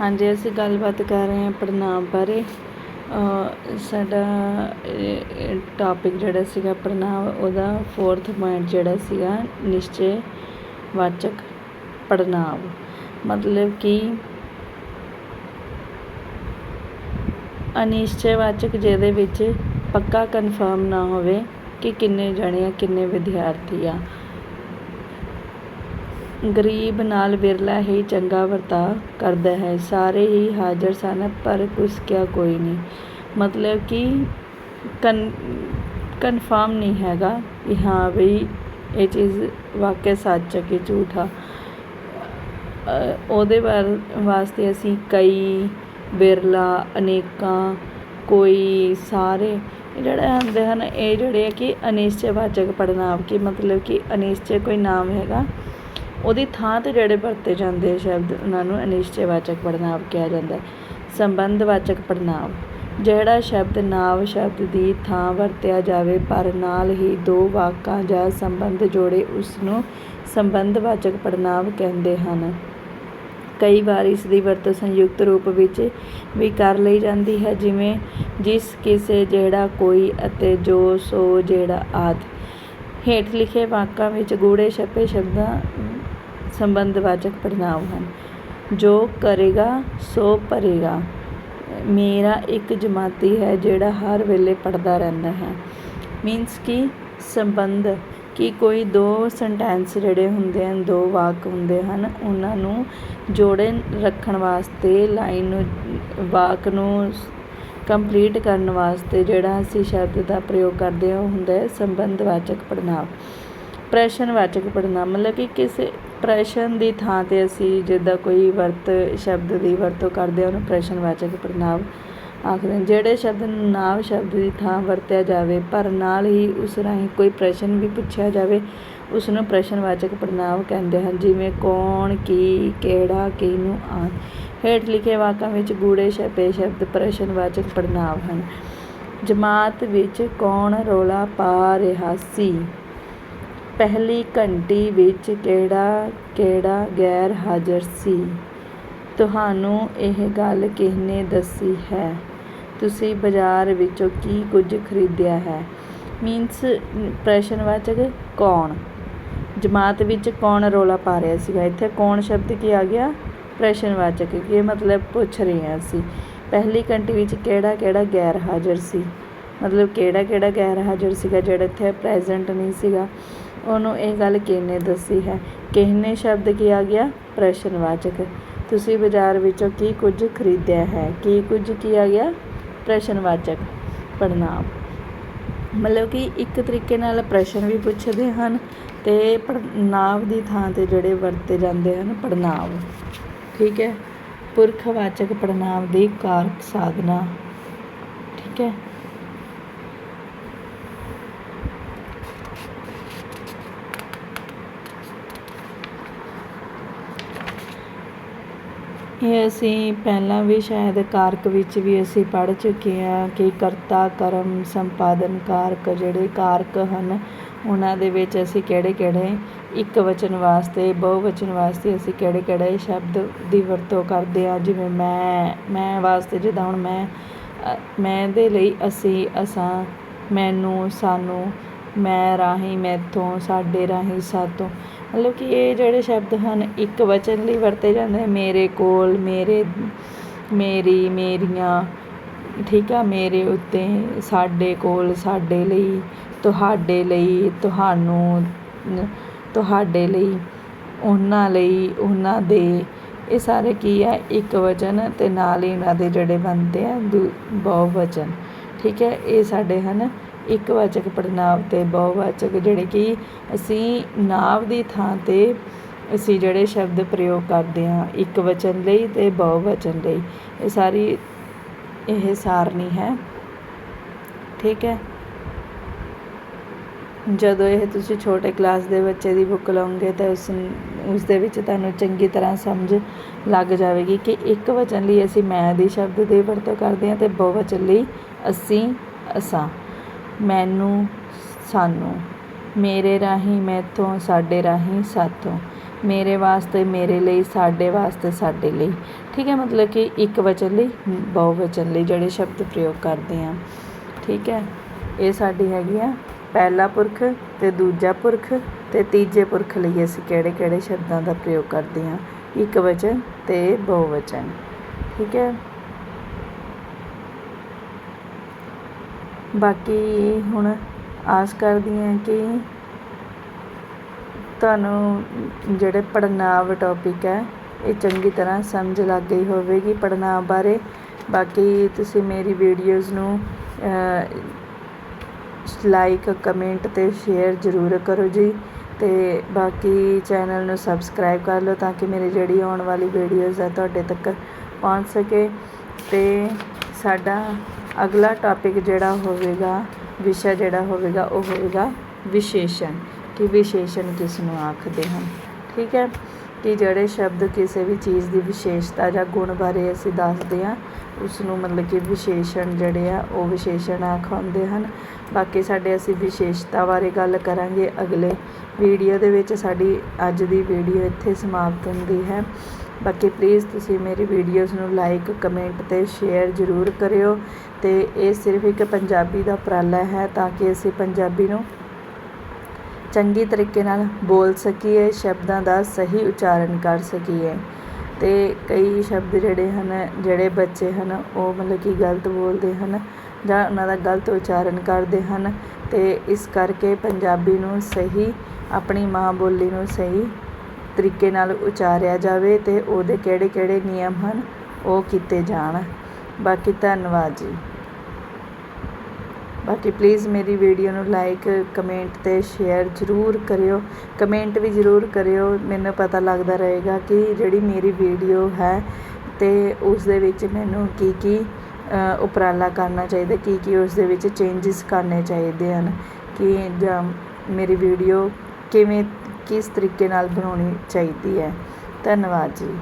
ਹਾਂਜੀ, ਅਸੀਂ ਗੱਲਬਾਤ ਕਰ ਰਹੇ ਹਾਂ ਪੜ੍ਹਨਾਂਵ ਬਾਰੇ। ਸਾਡਾ ਟਾਪਿਕ ਜਿਹੜਾ ਸੀਗਾ ਪੜ੍ਹਨਾਂਵ ਉਹਦਾ ਫੋਰਥ ਪੁਆਇੰਟ ਜਿਹੜਾ ਸੀਗਾ ਨਿਸ਼ਚੈ ਵਾਚਕ ਪੜ੍ਹਨਾਂਵ। ਮਤਲਬ ਕਿ ਅਨਿਸ਼ਚੈ ਵਾਚਕ ਜਿਹਦੇ ਵਿੱਚ ਪੱਕਾ ਕਨਫਰਮ ਨਾ ਹੋਵੇ ਕਿ ਕਿੰਨੇ ਜਣੇ ਆ, ਕਿੰਨੇ ਵਿਦਿਆਰਥੀ ਆ। ਗਰੀਬ ਨਾਲ ਵਿਰਲਾ ਹੀ ਚੰਗਾ ਵਰਤਾਅ ਕਰਦਾ ਹੈ। ਸਾਰੇ ਹੀ ਹਾਜ਼ਰ ਸਨ, ਪਰ ਕੁਛ ਕਿਹਾ ਕੋਈ ਨਹੀਂ। ਮਤਲਬ ਕਿ ਕਨ ਕਨਫਰਮ ਨਹੀਂ ਹੈਗਾ ਕਿ ਹਾਂ ਬਈ ਇਹ ਚੀਜ਼ ਵਾਕਿਆ ਸੱਚ ਹੈ ਕਿ ਝੂਠ ਆ। ਉਹਦੇ ਬਾਰ ਵਾਸਤੇ ਅਸੀਂ ਕਈ ਵਿਰਲਾ, ਅਨੇਕਾਂ, ਕੋਈ ਸਾਰੇ ਜਿਹੜਾ ਹੁੰਦੇ ਹਨ, ਇਹ ਜਿਹੜੇ ਆ ਕਿ ਅਨਿਸ਼ਚੈ ਵਾਚਕ ਪੜ੍ਹਨਾਂਵ, ਕਿ ਮਤਲਬ ਕਿ ਅਨਿਸ਼ਚੈ ਕੋਈ ਨਾਮ ਹੈਗਾ। ਉਹਦੀ ਥਾਂ ਤੇ ਜਿਹੜੇ ਵਰਤੇ ਜਾਂਦੇ ਸ਼ਬਦ, ਉਹਨਾਂ ਨੂੰ ਅਨਿਸ਼ਚੈ ਵਾਚਕ ਪੜ੍ਹਨਾਂਵ ਕਿਹਾ ਜਾਂਦਾ ਹੈ। ਸੰਬੰਧ ਵਾਚਕ ਜਿਹੜਾ ਸ਼ਬਦ ਨਾਂਵ ਸ਼ਬਦ ਦੀ ਥਾਂ ਵਰਤਿਆ ਜਾਵੇ, ਪਰ ਨਾਲ ਹੀ ਦੋ ਵਾਕਾਂ ਜਾਂ ਸੰਬੰਧ ਜੋੜੇ ਉਸ ਨੂੰ ਸੰਬੰਧ ਵਾਚਕ ਕਹਿੰਦੇ ਹਨ। ਕਈ ਵਾਰ ਇਸ ਦੀ ਵਰਤੋਂ ਸੰਯੁਕਤ ਰੂਪ ਵਿੱਚ ਵੀ ਕਰ ਲਈ ਜਾਂਦੀ ਹੈ, ਜਿਵੇਂ ਜਿਸ ਕਿਸੇ ਜਿਹੜਾ ਕੋਈ ਅਤੇ ਜੋ ਸੋ ਜਿਹੜਾ ਆਦਿ। ਹੇਠ ਲਿਖੇ ਵਾਕਾਂ ਵਿੱਚ ਗੂੜੇ ਛਪੇ ਸ਼ਬਦਾਂ ਸੰਬੰਧਵਾਚਕ ਪੜ੍ਹਨਾਂਵ ਹਨ। ਜੋ ਕਰੇਗਾ, ਸੋ ਭਰੇਗਾ। ਮੇਰਾ ਇੱਕ ਜਮਾਤੀ ਹੈ ਜਿਹੜਾ ਹਰ ਵੇਲੇ ਪੜ੍ਹਦਾ ਰਹਿੰਦਾ ਹੈ। ਮੀਨਸ ਕਿ ਸੰਬੰਧ, ਕਿ ਕੋਈ ਦੋ ਸੈਂਟੈਂਸ ਜਿਹੜੇ ਹੁੰਦੇ ਹਨ, ਦੋ ਵਾਕ ਹੁੰਦੇ ਹਨ, ਉਹਨਾਂ ਨੂੰ ਜੋੜੇ ਰੱਖਣ ਵਾਸਤੇ ਲਾਈਨ ਨੂੰ, ਵਾਕ ਨੂੰ ਕੰਪਲੀਟ ਕਰਨ ਵਾਸਤੇ ਜਿਹੜਾ ਅਸੀਂ ਸ਼ਬਦ ਦਾ ਪ੍ਰਯੋਗ ਕਰਦੇ ਹਾਂ, ਉਹ ਹੁੰਦਾ ਹੈ ਸੰਬੰਧਵਾਚਕ ਪੜ੍ਹਨਾਂਵ। ਪ੍ਰਸ਼ਨਵਾਚਕ ਪੜ੍ਹਨਾਂਵ ਮਤਲਬ ਕਿ ਕਿਸੇ ਪ੍ਰਸ਼ਨ ਦੀ ਥਾਂ ਤੇ ਅਸੀਂ ਜਿੱਦਾਂ ਕੋਈ ਵਰਤ, ਸ਼ਬਦ ਦੀ ਵਰਤੋਂ ਕਰਦੇ ਹਾਂ, ਉਹਨੂੰ ਪ੍ਰਸ਼ਨਵਾਚਕ ਪੜ੍ਹਨਾਂਵ ਆਖਦੇ ਹਨ ਜਿਹੜੇ ਸ਼ਬਦ ਨੂੰ ਨਾਂਵ ਸ਼ਬਦ ਦੀ ਥਾਂ ਵਰਤਿਆ ਜਾਵੇ, ਪਰ ਨਾਲ ਹੀ ਉਸ ਰਾਹੀਂ ਕੋਈ ਪ੍ਰਸ਼ਨ ਵੀ ਪੁੱਛਿਆ ਜਾਵੇ ਉਸ ਨੂੰ ਪ੍ਰਸ਼ਨਵਾਚਕ ਪੜ੍ਹਨਾਂਵ ਕਹਿੰਦੇ ਹਨ, ਜਿਵੇਂ ਕੌਣ, ਕੀ, ਕਿਹੜਾ, ਕਿਹਨੂੰ ਆਦਿ। ਹੇਠ ਲਿਖੇ ਵਾਕਾਂ ਵਿੱਚ ਗੂੜੇ ਛਪੇ ਸ਼ਬਦ ਪ੍ਰਸ਼ਨਵਾਚਕ ਪੜ੍ਹਨਾਂਵ ਹਨ। ਜਮਾਤ ਵਿੱਚ ਕੌਣ ਰੌਲਾ ਪਾ ਰਿਹਾ ਸੀ? ਪਹਿਲੀ ਘੰਟੀ ਵਿੱਚ ਕਿਹੜਾ ਕਿਹੜਾ ਗੈਰ ਹਾਜ਼ਰ ਸੀ? ਤੁਹਾਨੂੰ ਇਹ ਗੱਲ ਕਿਹਨੇ ਦੱਸੀ ਹੈ? ਤੁਸੀਂ ਬਾਜ਼ਾਰ ਵਿੱਚੋਂ ਕੀ ਕੁਝ ਖਰੀਦਿਆ ਹੈ? ਮੀਨਸ, ਪ੍ਰਸ਼ਨਵਾਚਕ ਕੌਣ? ਜਮਾਤ ਵਿੱਚ ਕੌਣ ਰੌਲਾ ਪਾ ਰਿਹਾ ਸੀਗਾ? ਇੱਥੇ ਕੌਣ ਸ਼ਬਦ ਕੀ ਆ ਗਿਆ? ਪ੍ਰਸ਼ਨਵਾਚਕ ਇਹ ਮਤਲਬ ਪੁੱਛ ਰਹੇ ਹਾਂ ਅਸੀਂ? ਪਹਿਲੀ ਘੰਟੀ ਵਿੱਚ ਕਿਹੜਾ ਕਿਹੜਾ ਗੈਰ ਹਾਜ਼ਰ ਸੀ? ਮਤਲਬ ਕਿਹੜਾ ਕਿਹੜਾ ਗੈਰ ਹਾਜ਼ਰ ਸੀਗਾ ਜਿਹੜਾ ਇੱਥੇ ਪ੍ਰੈਜ਼ੈਂਟ ਨਹੀਂ ਸੀਗਾ? ਉਹਨੂੰ ਇਹ ਗੱਲ ਕਿਹਨੇ ਦੱਸੀ ਹੈ? ਕਿਹਨੇ ਸ਼ਬਦ ਕੀ ਆ ਗਿਆ? ਪ੍ਰਸ਼ਨਵਾਚਕ। ਤੁਸੀਂ ਬਾਜ਼ਾਰ ਵਿੱਚੋਂ ਕੀ ਕੁਝ ਖਰੀਦਿਆ ਹੈ? ਕੀ ਕੁਝ ਕੀ ਆ ਗਿਆ? ਪ੍ਰਸ਼ਨਵਾਚਕ। ਪੜ੍ਹਨਾਂਵ। ਮਤਲਬ ਕਿ ਇੱਕ ਤਰੀਕੇ ਨਾਲ ਪ੍ਰਸ਼ਨ ਵੀ ਪੁੱਛਦੇ ਹਨ ਤੇ ਪੜ੍ਹਨਾਂਵ ਦੀ ਥਾਂ ਤੇ ਜਿਹੜੇ ਵਰਤੇ ਜਾਂਦੇ ਹਨ, ਪੜ੍ਹਨਾਂਵ। ਠੀਕ ਹੈ? ਪੁਰਖਵਾਚਕ ਪੜ੍ਹਨਾਂਵ ਦੀ ਕਾਰਕ ਸਾਧਨਾ। ਠੀਕ ਹੈ? ਇਹ ਅਸੀਂ ਪਹਿਲਾਂ ਵੀ ਸ਼ਾਇਦ ਕਾਰਕ ਵਿੱਚ ਵੀ ਅਸੀਂ ਪੜ੍ਹ ਚੁੱਕੇ ਹਾਂ ਕਿ ਕਰਤਾ, ਕਰਮ, ਸੰਪਾਦਨ ਕਾਰਕ ਜਿਹੜੇ ਕਾਰਕ ਹਨ, ਉਹਨਾਂ ਦੇ ਵਿੱਚ ਅਸੀਂ ਕਿਹੜੇ ਕਿਹੜੇ ਇੱਕ ਵਚਨ ਵਾਸਤੇ, ਬਹੁਵਚਨ ਵਾਸਤੇ ਅਸੀਂ ਕਿਹੜੇ ਕਿਹੜੇ ਸ਼ਬਦ ਦੀ ਵਰਤੋਂ ਕਰਦੇ ਹਾਂ, ਜਿਵੇਂ ਮੈਂ ਮੈਂ ਵਾਸਤੇ ਜਿੱਦਾਂ ਹੁਣ ਮੈਂ ਮੈਂ ਦੇ ਲਈ ਅਸੀਂ, ਅਸਾਂ, ਮੈਨੂੰ, ਸਾਨੂੰ, ਮੈਂ ਰਾਹੀਂ, ਮੈਥੋਂ, ਸਾਡੇ ਰਾਹੀਂ, ਸਾਤੋਂ। ਮਤਲਬ ਕਿ ਇਹ ਜਿਹੜੇ ਸ਼ਬਦ ਹਨ, ਇੱਕ ਵਚਨ ਲਈ ਵਰਤੇ ਜਾਂਦੇ ਮੇਰੇ ਕੋਲ, ਮੇਰੇ, ਮੇਰੀ, ਮੇਰੀਆਂ, ਠੀਕ ਆ, ਮੇਰੇ ਉੱਤੇ, ਸਾਡੇ ਕੋਲ, ਸਾਡੇ ਲਈ, ਤੁਹਾਡੇ ਲਈ, ਤੁਹਾਨੂੰ, ਤੁਹਾਡੇ ਲਈ, ਉਹਨਾਂ ਲਈ, ਉਹਨਾਂ ਦੇ। ਇਹ ਸਾਰੇ ਕੀ ਹੈ ਇੱਕ ਵਚਨ ਤੇ ਨਾਲ ਹੀ ਇਹਨਾਂ ਦੇ ਜਿਹੜੇ ਬਣਦੇ ਆ, ਦੂ- ਬਹੁ ਵਚਨ ਠੀਕ ਹੈ, ਇਹ ਸਾਡੇ ਹਨ। ਇੱਕ ਵਾਚਕ ਪੜ੍ਹਨਾਂਵ ਤੇ ਬਹੁਵਾਚਕ ਜਿਹੜੇ ਕਿ ਅਸੀਂ ਨਾਂਵ ਦੀ ਥਾਂ ਤੇ ਅਸੀਂ ਜਿਹੜੇ ਸ਼ਬਦ ਪ੍ਰਯੋਗ ਕਰਦੇ ਹਾਂ, ਇੱਕ ਵਚਨ ਲਈ ਤੇ ਬਹੁਵਚਨ ਲਈ। ਇਹ ਸਾਰੀ, ਇਹ ਸਾਰਨੀ ਹੈ। ਠੀਕ ਹੈ? ਜਦੋਂ ਇਹ ਤੁਸੀਂ ਛੋਟੇ ਕਲਾਸ ਦੇ ਬੱਚੇ ਦੀ ਬੁੱਕ ਲਓਗੇ ਤਾਂ ਉਸ ਉਸ ਦੇ ਵਿੱਚ ਤੁਹਾਨੂੰ ਚੰਗੀ ਤਰ੍ਹਾਂ ਸਮਝ ਲੱਗ ਜਾਵੇਗੀ ਕਿ ਇੱਕ ਵਚਨ ਲਈ ਅਸੀਂ ਮੈਂ ਦੀ ਸ਼ਬਦ ਦੀ ਵਰਤੋਂ ਕਰਦੇ ਹਾਂ ਤੇ ਬਹੁਵਚਨ ਲਈ ਅਸੀਂ ਅਸਾਂ। ਮੈਨੂੰ ਸਾਨੂੰ, ਮੇਰੇ ਰਾਹੀਂ ਮੈਥੋਂ, ਸਾਡੇ ਰਾਹੀਂ ਸਾਥੋਂ, ਮੇਰੇ ਵਾਸਤੇ ਮੇਰੇ ਲਈ, ਸਾਡੇ ਵਾਸਤੇ ਸਾਡੇ ਲਈ। ਠੀਕ ਹੈ, ਮਤਲਬ ਕਿ ਇੱਕ ਵਚਨ ਲਈ ਬਹੁਵਚਨ ਲਈ ਜਿਹੜੇ ਸ਼ਬਦ ਪ੍ਰਯੋਗ ਕਰਦੇ ਆ ਠੀਕ ਹੈ, ਇਹ ਸਾਡੀ ਹੈਗੀ ਆ ਪਹਿਲਾ ਪੁਰਖ ਤੇ ਦੂਜਾ ਪੁਰਖ ਤੇ ਤੀਜੇ ਪੁਰਖ ਲਈ ਅਸੀਂ ਕਿਹੜੇ ਕਿਹੜੇ ਸ਼ਬਦਾਂ ਦਾ ਪ੍ਰਯੋਗ ਕਰਦੇ ਆ ਇੱਕ ਵਚਨ ਤੇ ਬਹੁਵਚਨ ਠੀਕ ਹੈ। ਬਾਕੀ ਹੁਣ ਆਸ ਕਰਦੀ ਹਾਂ ਕਿ ਤੁਹਾਨੂੰ ਜਿਹੜੇ ਪੜਨਾਵ ਟੌਪਿਕ ਹੈ, ਇਹ ਚੰਗੀ ਤਰ੍ਹਾਂ ਸਮਝ ਲੱਗ ਗਈ ਹੋਵੇਗੀ ਪੜਨਾਵ ਬਾਰੇ। ਬਾਕੀ ਤੁਸੀਂ ਮੇਰੀ ਵੀਡੀਓਜ਼ ਨੂੰ ਲਾਈਕ ਕਮੈਂਟ ਤੇ ਸ਼ੇਅਰ ਜ਼ਰੂਰ ਕਰੋ ਜੀ। ਤੇ ਬਾਕੀ ਚੈਨਲ ਨੂੰ ਸਬਸਕ੍ਰਾਈਬ ਕਰ ਲਓ ਤਾਂ ਕਿ ਮੇਰੀ ਜਿਹੜੀ ਆਉਣ ਵਾਲੀ ਵੀਡੀਓਜ਼ ਹੈ ਤੁਹਾਡੇ ਤੱਕ ਪਹੁੰਚ ਸਕੇ। ਤੇ ਸਾਡਾ ਅਗਲਾ ਟੋਪਿਕ ਜਿਹੜਾ ਹੋਵੇਗਾ, ਵਿਸ਼ਾ ਜਿਹੜਾ ਹੋਵੇਗਾ, ਉਹ ਹੋਵੇਗਾ ਵਿਸ਼ੇਸ਼ਣ। ਕਿ ਵਿਸ਼ੇਸ਼ਣ ਕਿਸ ਨੂੰ ਆਖਦੇ ਹਨ? ਠੀਕ ਹੈ? ਕਿ ਜਿਹੜੇ ਸ਼ਬਦ ਕਿਸੇ ਵੀ ਚੀਜ਼ ਦੀ ਵਿਸ਼ੇਸ਼ਤਾ ਜਾਂ ਗੁਣ ਬਾਰੇ ਅਸੀਂ ਦੱਸਦੇ ਹਾਂ ਉਸ ਨੂੰ ਮਤਲਬ ਕਿ ਵਿਸ਼ੇਸ਼ਣ ਜਿਹੜੇ ਆ, ਉਹ ਵਿਸ਼ੇਸ਼ਣ ਆਖਾਉਂਦੇ ਹਨ। ਬਾਕੀ ਸਾਡੇ ਅਸੀਂ ਵਿਸ਼ੇਸ਼ਤਾ ਬਾਰੇ ਗੱਲ ਕਰਾਂਗੇ ਅਗਲੇ ਵੀਡੀਓ ਦੇ ਵਿੱਚ। ਸਾਡੀ ਅੱਜ ਦੀ ਵੀਡੀਓ ਇੱਥੇ ਸਮਾਪਤ ਹੁੰਦੀ ਹੈ। ਬਾਕੀ ਪਲੀਜ਼ ਤੁਸੀਂ ਮੇਰੀ ਵੀਡੀਓਜ਼ ਨੂੰ ਲਾਈਕ ਕਮੈਂਟ ਤੇ ਸ਼ੇਅਰ ਜ਼ਰੂਰ ਕਰਿਓ ਤੇ ਇਹ ਸਿਰਫ ਇੱਕ ਪੰਜਾਬੀ ਦਾ ਉਪਰਾਲਾ ਹੈ ਤਾਂ ਕਿ ਅਸੀਂ ਪੰਜਾਬੀ ਨੂੰ ਚੰਗੀ ਤਰੀਕੇ ਨਾਲ ਬੋਲ ਸਕੀਏ, ਸ਼ਬਦਾਂ ਦਾ ਸਹੀ ਉਚਾਰਨ ਕਰ ਸਕੀਏ। ਤੇ ਕਈ ਸ਼ਬਦ ਜਿਹੜੇ ਹਨ, ਜਿਹੜੇ ਬੱਚੇ ਹਨ, ਉਹ ਮਤਲਬ ਕਿ ਗਲਤ ਬੋਲਦੇ ਹਨ ਜਾਂ ਉਹਨਾਂ ਦਾ ਗਲਤ ਉਚਾਰਨ ਕਰਦੇ ਹਨ ਤੇ ਇਸ ਕਰਕੇ ਪੰਜਾਬੀ ਨੂੰ ਸਹੀ, ਆਪਣੀ ਮਾਂ ਬੋਲੀ ਨੂੰ ਸਹੀ ਤਰੀਕੇ ਨਾਲ ਉਚਾਰਿਆ ਜਾਵੇ ਅਤੇ ਉਹਦੇ ਕਿਹੜੇ ਕਿਹੜੇ ਨਿਯਮ ਹਨ, ਉਹ ਕੀਤੇ ਜਾਣ। ਬਾਕੀ ਧੰਨਵਾਦ ਜੀ। ਬਾਕੀ ਪਲੀਜ਼ ਮੇਰੀ ਵੀਡੀਓ ਨੂੰ ਲਾਈਕ ਕਮੈਂਟ ਤੇ ਸ਼ੇਅਰ ਜ਼ਰੂਰ ਕਰਿਓ। ਕਮੈਂਟ ਵੀ ਜ਼ਰੂਰ ਕਰਿਓ। ਮੈਨੂੰ ਪਤਾ ਲੱਗਦਾ ਰਹੇਗਾ ਕਿ ਜਿਹੜੀ ਮੇਰੀ ਵੀਡੀਓ ਹੈ ਤੇ ਉਸ ਦੇ ਵਿੱਚ ਮੈਨੂੰ ਕੀ ਕੀ ਉਪਰਾਲਾ ਕਰਨਾ ਚਾਹੀਦਾ ਕੀ ਕੀ ਉਸ ਦੇ ਵਿੱਚ ਚੇਂਜਸ ਕਰਨੇ ਚਾਹੀਦੇ ਹਨ। ਕਿ ਜਾਂ ਮੇਰੀ ਵੀਡੀਓ ਕਿਵੇਂ ਕਿਸ ਤਰੀਕੇ ਨਾਲ ਬਣਾਉਣੀ ਚਾਹੀਦੀ ਹੈ। ਧੰਨਵਾਦ ਜੀ।